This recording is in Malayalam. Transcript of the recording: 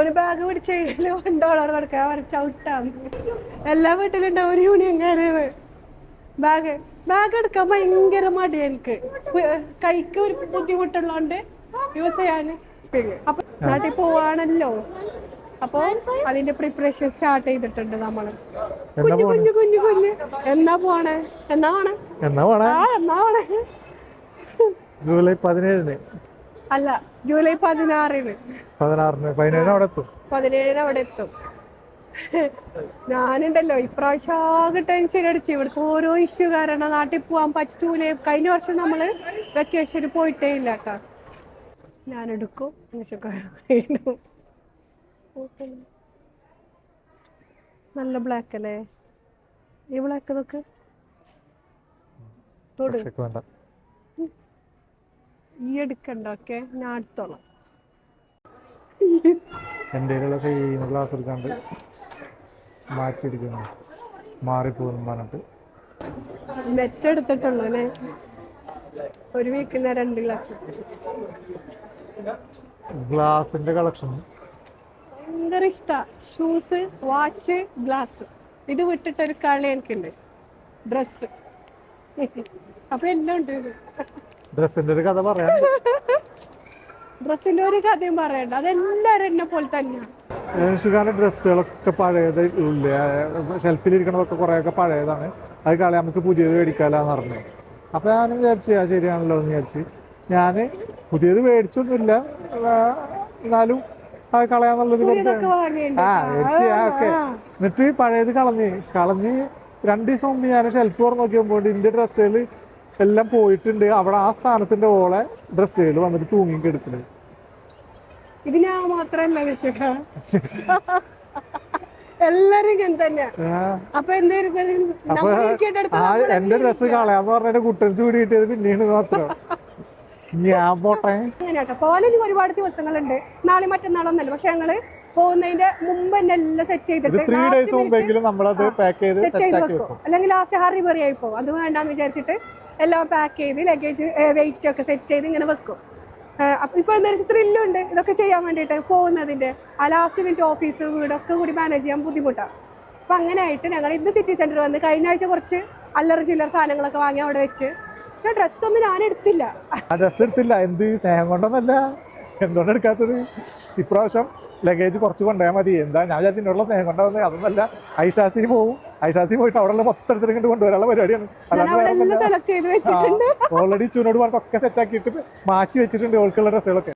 ഒരു ബാഗ് പിടിച്ചതിൽ വൺ ഡോളർ കൊടുക്കാൻ അവർ ചവിട്ടാന്ന് എല്ലാ വീട്ടിലുണ്ടാവും ഒരു യൂണിയൻകാര് ബാഗ് ബാഗ് എടുക്കാൻ ഭയങ്കര മടി എനിക്ക്. കൈക്ക് ഒരു ബുദ്ധിമുട്ടുള്ളതുകൊണ്ട് യൂസ് ചെയ്യാന് അപ്പൊ നാട്ടിൽ പോവാണല്ലോ. അപ്പൊ അതിന്റെ പ്രിപ്പറേഷൻ സ്റ്റാർട്ട് ചെയ്തിട്ടുണ്ട് നമ്മൾ കുഞ്ഞു കുഞ്ഞു കുഞ്ഞു കുഞ്ഞു. എന്നാ പോണേ? എന്നാ പോണേ? എന്നാ വേണേ ആ എന്നാ പോണേ? ജൂലൈ പതിനേഴിന്. അല്ല ജൂലൈ പതിനാറിന്. പതിനാറിന്. പതിനേഴിന് അവിടെ എത്തും. പതിനേഴിന് അവിടെ എത്തും. ഞാനുണ്ടല്ലോ ഇപ്രാവശ്യം ആകെ ടെൻഷൻ അടിച്ച്. ഇവിടുത്തെ ഓരോ ഇഷ്യൂ കാരണം നാട്ടിൽ പോവാൻ പറ്റൂലേ. കഴിഞ്ഞ വർഷം നമ്മൾ വെക്കേഷന് പോയിട്ടേ ഇല്ല കേട്ടോ. ഞാൻ എടുക്കും. നല്ല ബ്ലാക്ക് അല്ലേ? ഈ ബ്ലാക്ക് നോക്ക് തൊട്. ഈ എടുക്കണ്ട ഓക്കെ ഞാൻ അടുത്തോളാം എന്റെ കയ്യിലുള്ള സെയിം ഗ്ലാസ് എടുക്കാണ്ട് മാറ്റിയിരിക്കുന്നു മാറിപ്പോകുന്നു പറഞ്ഞിട്ട്. മെറ്റ് എടുത്തിട്ടുള്ളൂ അല്ലേ? ഒരു വീക്കിൽ രണ്ട് ഗ്ലാസ് ഗ്ലാസിന്റെ കളക്ഷൻ. ഭയങ്കര ഇഷ്ട. ഷൂസ് വാച്ച് ഗ്ലാസ് ഇത് വിട്ടിട്ടൊരു കളി എനിക്കുണ്ട്. ഡ്രസ് അപ്പൊ എല്ലാം ഉണ്ട്. ഡ്രസ്സിന്റെ ഒരു കഥ പറയാം. ഡ്രസ്സിന്റെ ഒരു കഥയും പറയണ്ട. അതെല്ലാരും എന്നെ പോലെ തന്നെയാണ്. ഷുഗാന്റെ ഡ്രസ്സുകളൊക്കെ പഴയത് ഇല്ലേ? ഷെൽഫിലിരിക്കണതൊക്കെ കുറേയൊക്കെ പഴയതാണ്. അത് കളി നമുക്ക് പുതിയത് മേടിക്കാലാന്ന് പറഞ്ഞു. അപ്പൊ ഞാനും വിചാരിച്ചു ആ ശരിയാണല്ലോ എന്ന് വിചാരിച്ച്. ഞാൻ പുതിയത് മേടിച്ചൊന്നുമില്ല. എന്നാലും അത് കളയാന്നുള്ളത് ആ മേടിച്ച് ആ ഓക്കെ. എന്നിട്ട് പഴയത് കളഞ്ഞ് കളഞ്ഞ് രണ്ട് ദിവസം മുമ്പ് ഞാൻ ഷെൽഫ് തുറന്ന് നോക്കിയപ്പോൾ ഇതിന്റെ ഡ്രസ്സുകൾ എല്ലാം പോയിട്ടുണ്ട്. അവിടെ ആ സ്ഥാനത്തിന്റെ ഓളെ ഡ്രസ്സുകൾ വന്നിട്ട് തൂങ്ങി കിടക്കുന്നത് ഇത് ഞാൻ മാത്രല്ല എല്ലാരും എന്റെ ഡ്രസ് കളയാന്ന് പറഞ്ഞ കുട്ടൻസ് പിടി കിട്ടിയത് പിന്നീട് മാത്രം. ഞാൻ പോട്ടെ. അങ്ങനെയാട്ടോ. ഒരുപാട് ദിവസങ്ങളുണ്ട്. നാളെ മറ്റന്നാളൊന്നല്ല. പക്ഷെ ഞങ്ങൾ പോകുന്നതിന്റെ മുമ്പ് തന്നെ എല്ലാം സെറ്റ് ചെയ്തിട്ട് സെറ്റ് ചെയ്ത് വെക്കും. അല്ലെങ്കിൽ ലാസ്റ്റ് ഹറി ബറി ആയി പോകും. അത് വേണ്ടാന്ന് വിചാരിച്ചിട്ട് എല്ലാം പാക്ക് ചെയ്ത് ലഗേജ് വെയിറ്റ് ഒക്കെ സെറ്റ് ചെയ്ത് ഇങ്ങനെ വെക്കും. ഏഹ് അപ്പൊ ഇപ്പൊ എന്താ വെച്ചാൽ ത്രില്ലുണ്ട് ഇതൊക്കെ ചെയ്യാൻ വേണ്ടിയിട്ട് പോകുന്നതിന്റെ ആ ലാസ്റ്റ് മിനിറ്റ് ഓഫീസ് വീടൊക്കെ കൂടി മാനേജ് ചെയ്യാൻ ബുദ്ധിമുട്ടാണ് അപ്പൊ അങ്ങനെ ആയിട്ട് ഞങ്ങൾ ഇന്ന് സിറ്റി സെന്റർ വന്ന് കഴിഞ്ഞ ആഴ്ച കുറച്ച് അല്ലറ ചില്ലറ സാധനങ്ങളൊക്കെ വാങ്ങി അവിടെ വെച്ച്. പിന്നെ ഡ്രസ്സൊന്നും ഞാൻ എടുത്തില്ല. ഡ്രസ്സ് എടുത്തില്ല. എന്ത് സ്നേഹം കൊണ്ടൊന്നല്ല. എന്തുകൊണ്ട് എടുക്കാത്തത്? ഇപ്രാവശ്യം ലഗേജ് കുറച്ച് കൊണ്ടുപോയാൽ മതി. എന്താ ഞാൻ വിചാരിച്ചിട്ടുള്ള സ്നേഹം കൊണ്ടുവന്നത് അതൊന്നല്ല. ഐഷാസി പോവും. ഐഷാസി പോയിട്ട് അവിടെ മൊത്തം എടുത്തിട്ട് കൊണ്ടുവരാനുള്ള പരിപാടിയാണ്. അല്ലാണ്ട് ഓൾറെഡി ചൂനോട് പറഞ്ഞൊക്കെ സെറ്റ് ആക്കിയിട്ട് മാറ്റി വെച്ചിട്ടുണ്ട് ഓൾക്കുള്ള ഡ്രസ്സുകളൊക്കെ